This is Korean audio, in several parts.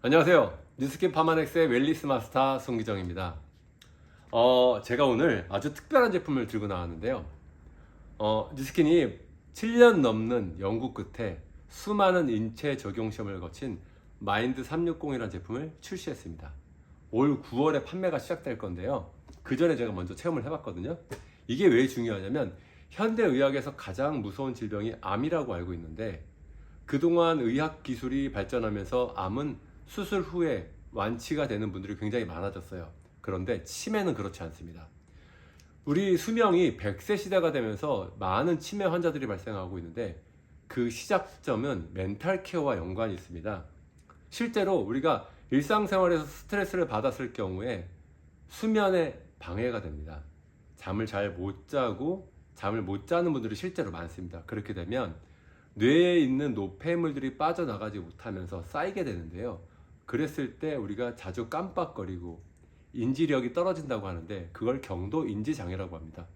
안녕하세요. 뉴스킨 파마넥스의 웰리스 마스터 송기정입니다. 어, 제가 오늘 아주 특별한 제품을 들고 나왔는데요. 어, 뉴스킨이 7년 넘는 연구 끝에 수많은 인체 적용 시험을 거친 마인드 360이라는 제품을 출시했습니다. 올 9월에 판매가 시작될 건데요. 그 전에 제가 먼저 체험을 해봤거든요. 이게 왜 중요하냐면 현대 의학에서 가장 무서운 질병이 암이라고 알고 있는데 그동안 의학 기술이 발전하면서 암은 수술 후에 완치가 되는 분들이 굉장히 많아졌어요. 그런데 치매는 그렇지 않습니다. 우리 수명이 100세 시대가 되면서 많은 치매 환자들이 발생하고 있는데 그 시작점은 멘탈 케어와 연관이 있습니다. 실제로 우리가 일상생활에서 스트레스를 받았을 경우에 수면에 방해가 됩니다. 잠을 잘 못 자고 잠을 못 자는 분들이 실제로 많습니다. 그렇게 되면 뇌에 있는 노폐물들이 빠져나가지 못하면서 쌓이게 되는데요. 그랬을 때 우리가 자주 깜빡거리고 인지력이 떨어진다고 하는데 그걸 경도 인지 장애라고 합니다.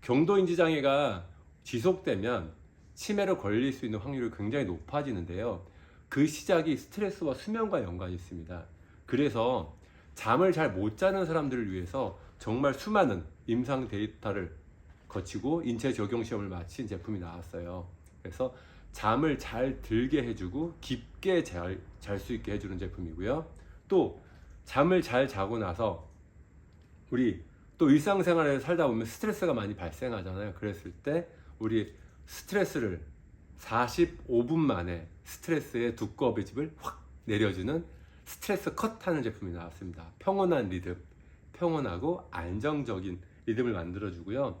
경도 인지 장애가 지속되면 치매로 걸릴 수 있는 확률이 굉장히 높아지는데요. 그 시작이 스트레스와 수면과 연관이 있습니다. 그래서 잠을 잘 못 자는 사람들을 위해서 정말 수많은 임상 데이터를 거치고 인체 적용 시험을 마친 제품이 나왔어요. 그래서 잠을 잘 들게 해주고 깊게 잘 수 있게 해주는 제품이고요. 또 잠을 잘 자고 나서 우리 또 일상생활에 살다 보면 스트레스가 많이 발생하잖아요. 그랬을 때 우리 스트레스를 45분 만에 스트레스의 두꺼비 집을 확 내려주는 스트레스 컷 하는 제품이 나왔습니다. 평온한 리듬, 평온하고 안정적인 리듬을 만들어주고요.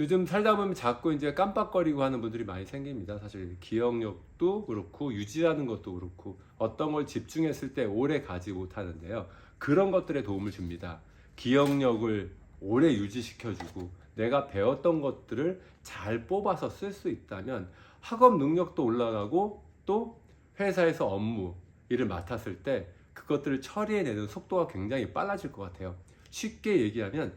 요즘 살다 보면 자꾸 이제 깜빡거리고 하는 분들이 많이 생깁니다. 사실 기억력도 그렇고 유지하는 것도 그렇고 어떤 걸 집중했을 때 오래 가지 못하는데요. 그런 것들에 도움을 줍니다. 기억력을 오래 유지시켜주고 내가 배웠던 것들을 잘 뽑아서 쓸 수 있다면 학업 능력도 올라가고 또 회사에서 업무 일을 맡았을 때 그것들을 처리해내는 속도가 굉장히 빨라질 것 같아요. 쉽게 얘기하면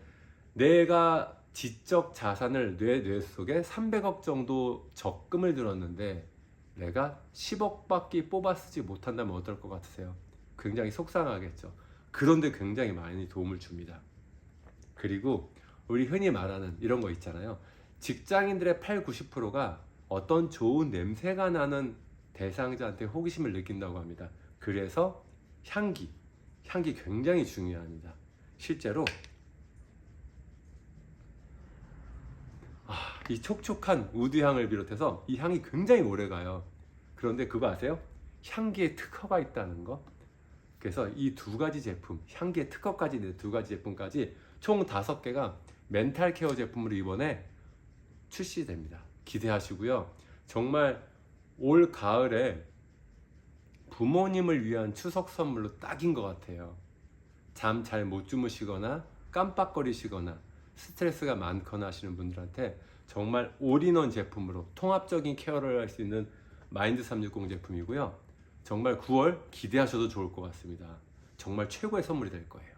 내가 지적 자산을 뇌, 뇌 속에 300억 정도 적금을 들었는데 내가 10억밖에 뽑아 쓰지 못한다면 어떨 것 같으세요? 굉장히 속상하겠죠. 그런데 굉장히 많이 도움을 줍니다. 그리고 우리 흔히 말하는 이런 거 있잖아요. 직장인들의 8, 90%가 어떤 좋은 냄새가 나는 대상자한테 호기심을 느낀다고 합니다. 그래서 향기, 향기 굉장히 중요합니다. 실제로 아, 이 촉촉한 우드 향을 비롯해서 이 향이 굉장히 오래 가요. 그런데 그거 아세요? 향기에 특허가 있다는 거. 그래서 이 두 가지 제품, 향기에 특허까지 있는 두 가지 제품까지 총 다섯 개가 멘탈 케어 제품으로 이번에 출시됩니다. 기대하시고요. 정말 올 가을에 부모님을 위한 추석 선물로 딱인 것 같아요. 잠 잘 못 주무시거나 깜빡거리시거나 스트레스가 많거나 하시는 분들한테 정말 올인원 제품으로 통합적인 케어를 할 수 있는 마인드 360 제품이고요. 정말 9월 기대하셔도 좋을 것 같습니다. 정말 최고의 선물이 될 거예요.